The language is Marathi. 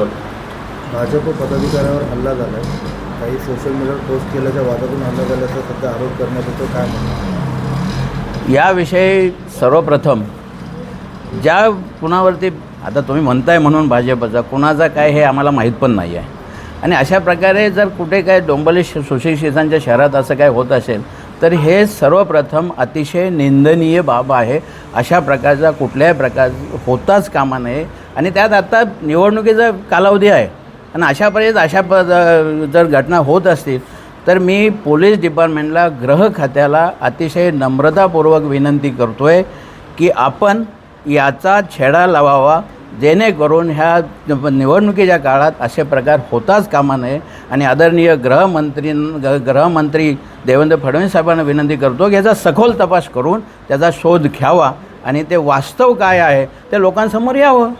जनरल भाजप पदाधिकाऱ्यावर हल्ला झाला आहे काही सोशल मीडियावर पोस्ट केल्याच्या वादातून हल्ला झाल्याचा सध्या आरोप करण्यात येतो काय म्हणणं याविषयी सर्वप्रथम ज्या कुणावरती आता तुम्ही म्हणताय म्हणून भाजपचा कुणाचा काय हे आम्हाला माहीत पण नाही आहे. आणि अशा प्रकारे जर कुठे काय डोंबोली सुशिक्षितांच्या शहरात असं काय होत असेल तर हे सर्वप्रथम अतिशय निंदनीय बाब आहे. अशा प्रकारचा कुठल्याही प्रकार होताच कामा नये. आणि त्यात आत्ता निवडणुकीचा कालावधी आहे. आणि अशा पर्यंत अशा प जर घटना होत असतील तर मी पोलीस डिपार्टमेंटला ग्रह खात्याला अतिशय नम्रतापूर्वक विनंती करतो आहे की आपण याचा छेडा लावावा जेणेकरून ह्या निवडणुकीच्या काळात असे प्रकार होताच कामा नये. आणि आदरणीय गृहमंत्री ग गृहमंत्री देवेंद्र फडणवीस साहेबांना विनंती करतो की याचा सखोल तपास करून त्याचा शोध घ्यावा. आणि ते वास्तव काय आहे ते लोकांसमोर यावं.